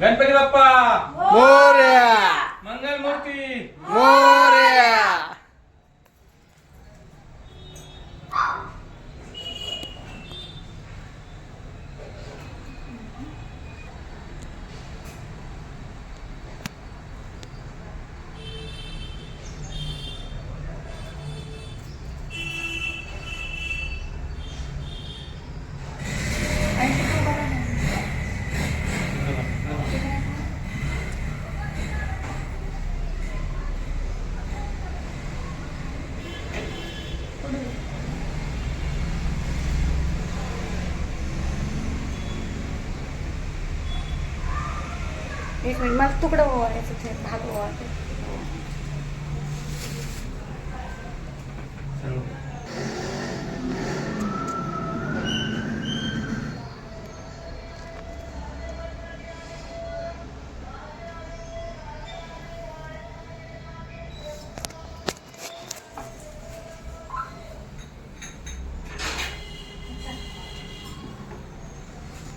गणपती बाप्पा! मोर्या! मंगल मूर्ती मोर्या! नाही मला तुकडं ओवाळायचं ते भाग ओवाळते.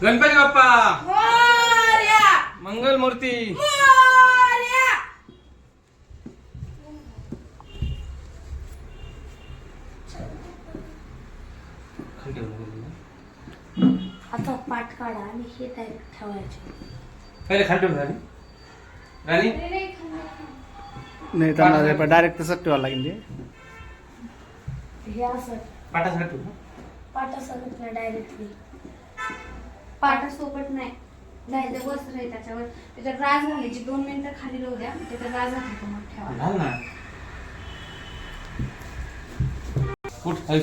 गणपती बाप्पा! मंगल मूर्ती! आता पाठ काढा आणि हे डायरेक्ट ठेवायचे. पहिले खाली ठेवून राणी. राणी? नाही त्यांना डायरेक्ट तसंच ठेवावं लागेल ते. हे असं. ठेवू असं नाही डायरेक्टली पाटासोबत नाही. जायचं वस्त्र आहे त्याच्यावर. त्याच्यात राज घालायची. दोन मिनिटं खाली राहू द्या. त्याच्यात राज घालायचं मग ठेवा. घाल ना. उठ कर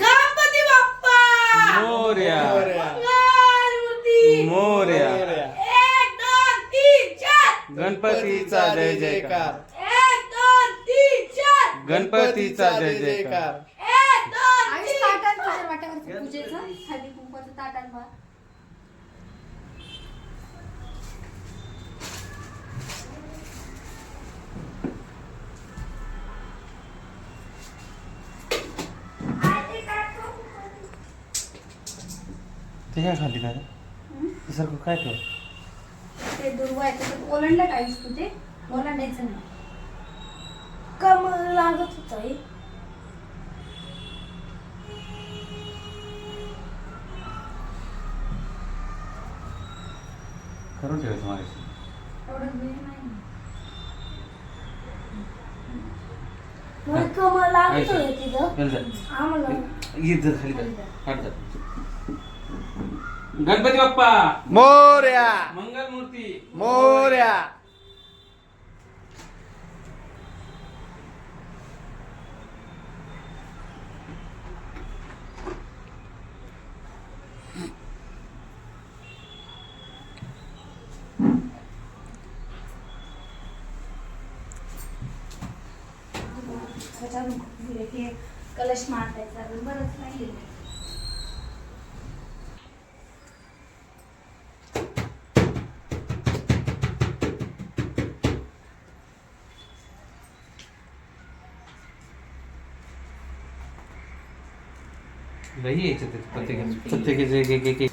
गणपती बाप्पा मोर्या मंगलमूर्ती मोर्या एक दोन तीन चार गणपतीचा जय जयकार एक दोन तीन चार गणपतीचा जय जयकार एक दोन आणि तीन ताटात तुझ्या वाट्यावरचं पूजेचं हळदी कुंकवाचं ताटात ते काय खाली काय ते सारखं काय ते? दुर्वा आहे त्याच्यात ओलांडलं काहीच तू ते? ओलांडायचं नाही. कमल लागत होता हे. जा. खाली जा. गणपती बाप्पा! मोर्या! मंगल मूर्ती मोर्या त्याच्यावर हे कलश मारतायचा अजून बरंच नाही लई यायचं ते प्रत्येकाचं. प्रत्येकाचं एक एक एक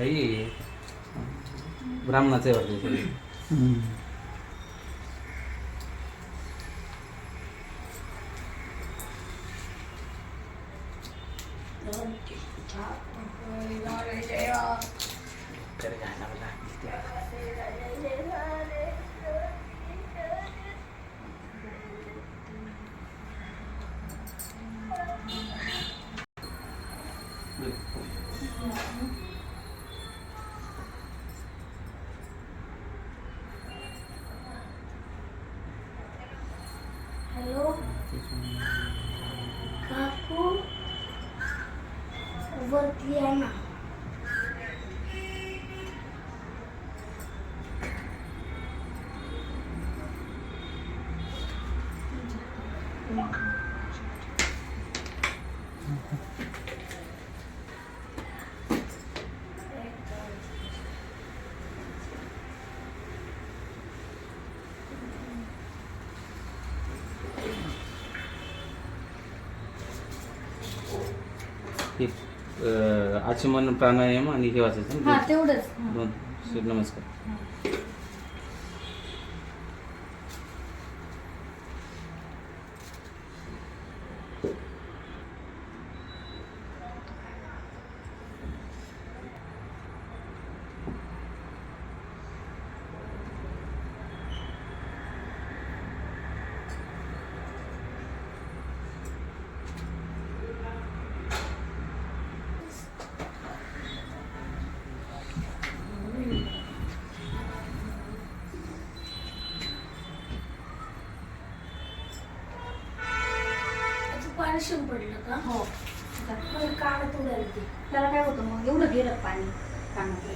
एक लई ब्राह्मणाचं आहे वाटतं वरती आहे ना हे अं, आचमन प्राणायाम आणि हे वाचायचं? हा तेवढंच. दोन सूर्यनमस्कार शिव पडलं का? हो. कानात उडालं ते त्याला काय होतं मग? एवढं गेलं पाणी कानात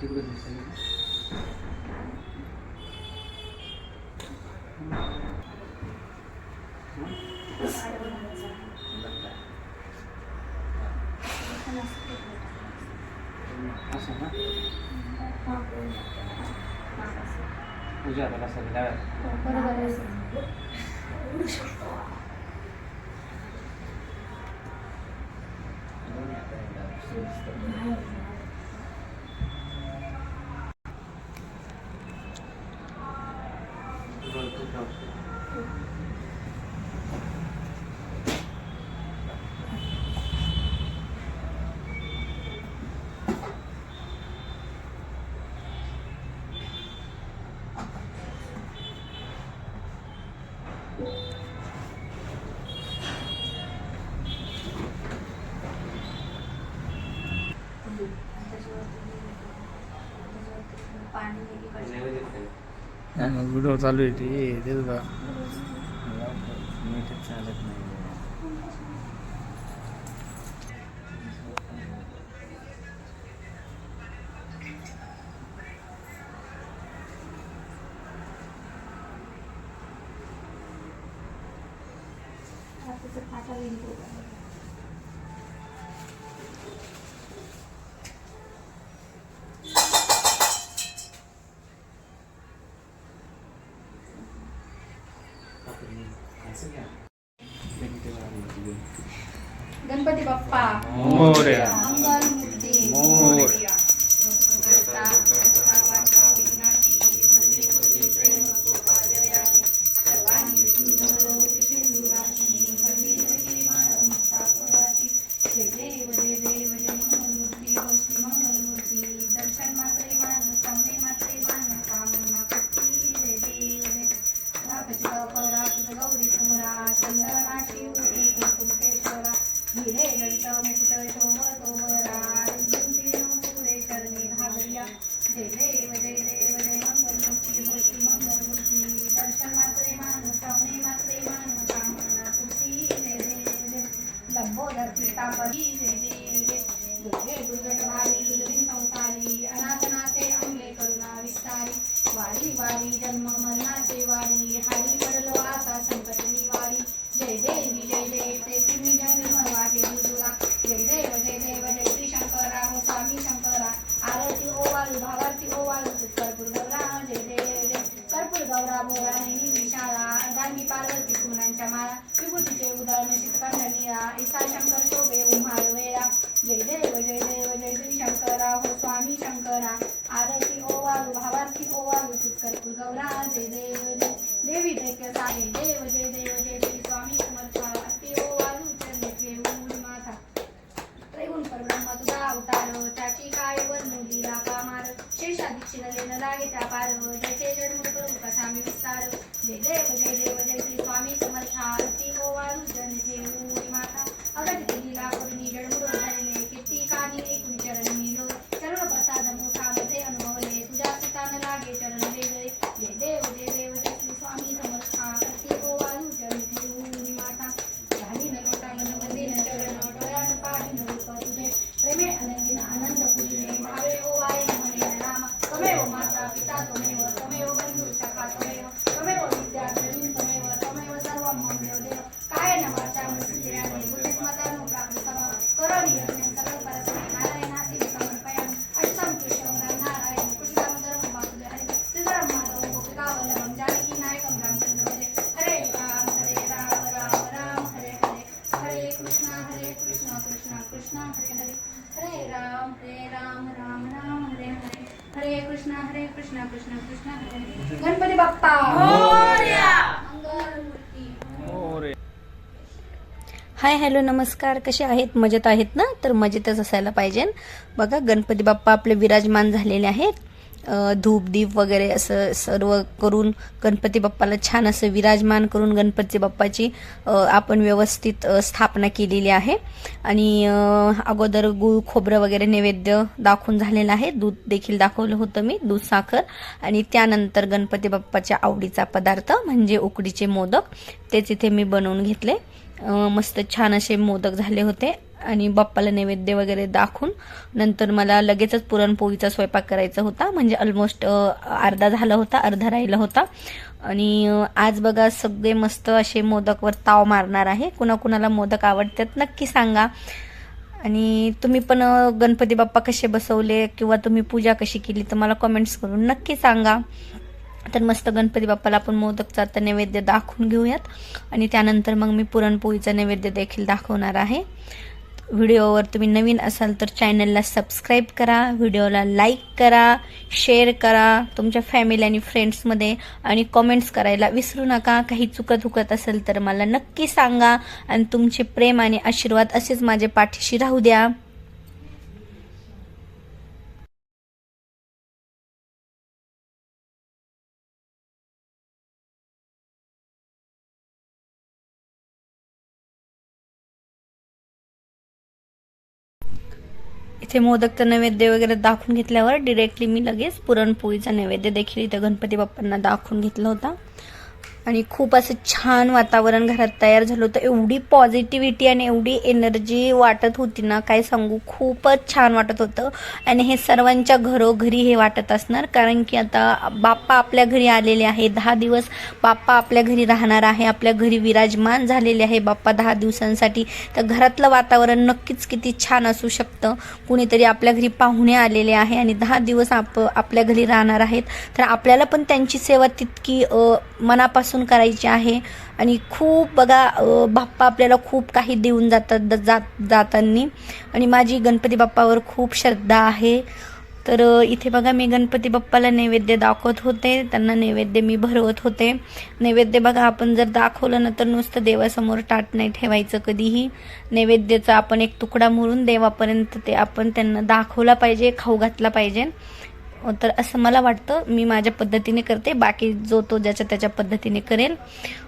तिकडे दिसेल ना? असं ना पूजा करायला सगळ्या बरोबर आहे শতাংশ व्हिडिओ चालू आहे ते तेच चालत नाही. गणपती बाप्पा मोरया. हॅलो नमस्कार. कसे आहेत? मजेत आहेत ना? तर मजेतच असायला पाहिजे. बघा गणपती बाप्पा आपले विराजमान झालेले आहेत. धूप दीप वगैरे असं सर्व करून गणपती बाप्पाला छान असं विराजमान करून गणपती बाप्पाची आपण व्यवस्थित स्थापना केलेली आहे. आणि अगोदर गुळ खोबरं वगैरे नैवेद्य दाखवून झालेलं आहे. दूध देखील दाखवलं होतं मी दूध साखर. आणि त्यानंतर गणपती बाप्पाच्या आवडीचा पदार्थ म्हणजे उकडीचे मोदक. तेच इथे मी बनवून घेतले. मस्त छान असे मोदक झाले होते आणि बाप्पाला नैवेद्य वगैरे दाखवून नंतर मला लगेचच पुरणपोळीचा स्वयंपाक करायचा होता. म्हणजे ऑलमोस्ट अर्धा झाला होता अर्धा राहिला होता. आणि आज बघा सगळे मस्त असे मोदकवर ताव मारणार आहे. कुणाकुणाला मोदक आवडतात नक्की सांगा. आणि तुम्ही पण गणपती बाप्पा कसे बसवले किंवा तुम्ही पूजा कशी केली तर मला कमेंट्स करून नक्की सांगा. तर मस्त गणपती बाप्पाला आपण मोदकचा आता नैवेद्य दाखवून घेऊयात. आणि त्यानंतर मग मी पुरणपोळीचा नैवेद्य देखील दाखवणार आहे. व्हिडिओवर तुम्ही नवीन असाल तर चॅनलला सबस्क्राईब करा व्हिडिओला लाईक करा शेअर करा तुमच्या फॅमिली आणि फ्रेंड्समध्ये आणि कमेंट्स करायला विसरू नका. काही चुकत हुकत असेल तर मला नक्की सांगा आणि तुमचे प्रेम आणि आशीर्वाद असेच माझ्या पाठीशी राहू द्या. इथे मोदक तर नैवेद्य वगैरे दाखवून घेतल्यावर डिरेक्टली मी लगेच पुरणपोळीचा नैवेद्य देखील इथं गणपती बाप्पांना दाखवून घेतला होता. आणि खूप असं छान वातावरण घरात तयार झालं होतं. एवढी पॉझिटिव्हिटी आणि एवढी एनर्जी वाटत होती ना काय सांगू? खूपच छान वाटत होतं. आणि हे सर्वांच्या घरोघरी हे वाटत असणार कारण की आता बाप्पा आपल्या घरी आलेले आहे. दहा दिवस बाप्पा आपल्या घरी राहणार आहे. आपल्या घरी विराजमान झालेले आहे बाप्पा दहा दिवसांसाठी. तर घरातलं वातावरण नक्कीच किती छान असू शकतं. कुणीतरी आपल्या घरी पाहुणे आलेले आहे आणि दहा दिवस आप आपल्या घरी राहणार आहेत. तर आपल्याला पण त्यांची सेवा तितकी मनापासून मनापासून करायची आहे. आणि खूप बघा बाप्पा आपल्याला खूप काही देऊन जातात जात जातांनी. आणि माझी गणपती बाप्पावर खूप श्रद्धा आहे. तर इथे बघा मी गणपती बाप्पाला नैवेद्य दाखवत होते. त्यांना नैवेद्य मी भरवत होते. नैवेद्य बघा आपण जर दाखवलं ना तर नुसतं देवासमोर ताट नाही ठेवायचं कधीही. नैवेद्याचा आपण एक तुकडा मुरून देवापर्यंत ते आपण त्यांना दाखवला पाहिजे खाऊ घातला पाहिजे. तर असं मला वाटतं मी माझ्या पद्धतीने करते. बाकी जो तो ज्याच्या त्याच्या पद्धतीने करेल.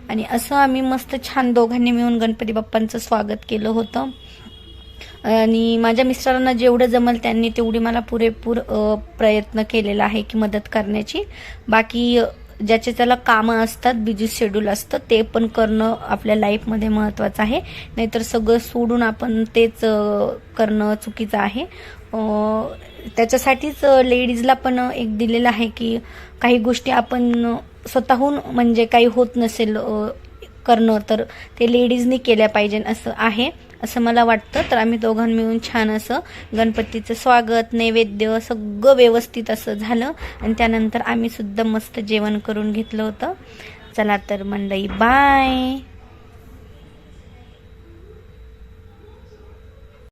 आणि असं आम्ही मस्त छान दोघांनी मिळून गणपती बाप्पांचं स्वागत केलं होतं. आणि माझ्या मिस्टरांना जेवढं जमल त्यांनी तेवढी मला पुरेपूर प्रयत्न केलेला आहे की मदत करण्याची. बाकी ज्याचे त्याला कामं असतात बिझी शेड्यूल असतं ते पण करणं आपल्या लाईफमध्ये महत्त्वाचं आहे. नाहीतर सगळं सोडून आपण तेच करणं चुकीचं आहे. त्याच्यासाठीच लेडीजला पण एक दिलेलं आहे की काही गोष्टी आपण स्वतःहून म्हणजे काही होत नसेल करणं तर ते लेडीजनी केल्या पाहिजे असं आहे. असं मला वाटतं. तर आम्ही दोघां मिळून छान असं गणपतीचं स्वागत नैवेद्य सगळं व्यवस्थित असं झालं. आणि त्यानंतर आम्ही सुद्धा मस्त जेवण करून घेतलं होतं. चला तर मंडई बाय